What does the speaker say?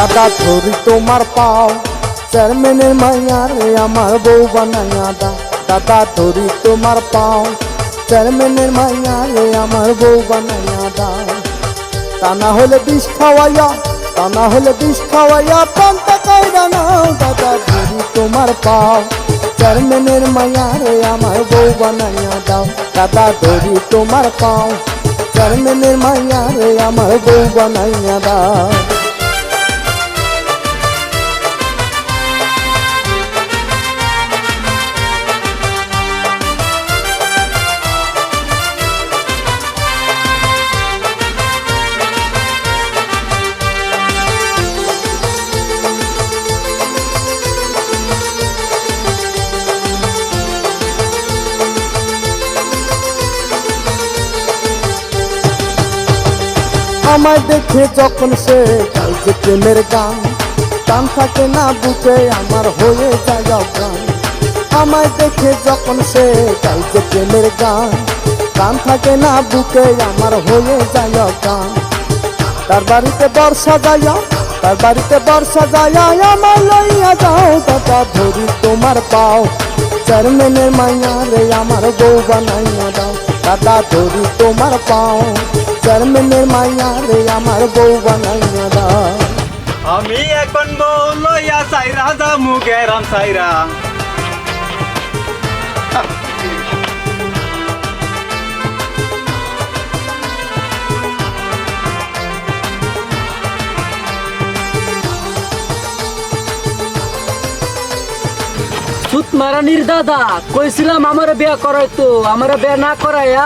দাদা ধরি তোমার পাও চেয়ারম্যানের মাইয়া রে আমার বউ বানাইয়া দাও দাদা ধরি তোমার পাও চেয়ারম্যানের মাইয়া রে আমার বউ বানাইয়া দাও তা না হলে বিষ খাওয়াইয়া তা না হলে বিষ খাওয়াইয়া পান্তা নাও দাদা ধরি তোমার পাও চেয়ারম্যানের মাইয়া রে আমার বউ বানাইয়া দাও দাদা ধরি তোমার পাও চেয়ারম্যানের মাইয়া রে আমার বউ বানাইয়া দাও আমায় দেখে যখন সে গাই প্রেমের গান গান থাকে না বুকে, আমার হয়ে যায় গান আমায় দেখে যখন সে গাই প্রেমের গান গান থাকে না বুকে, আমার হয়ে যায় গান তার বাড়িতে বর্ষা যাইয়া তার বাড়িতে বর্ষা যাইয়া আমার লইয়া যাও দাদা, ধরি তোমার পাও। চেয়ারম্যানের মাইয়া রে, আমার বউ বানাইয়া দাও। দাদা, ধরি তোমার পাও। চেয়ারম্যানের মাইয়া রে আমার বউ বানাইয়া দাও। আমি এখন বউ লইয়া সাইরা যা মুগেরাম সাইরা। সুত মারানির দাদা কইছিলাম আমার বিয়া করাইতো আমার বিয়া না করাইয়া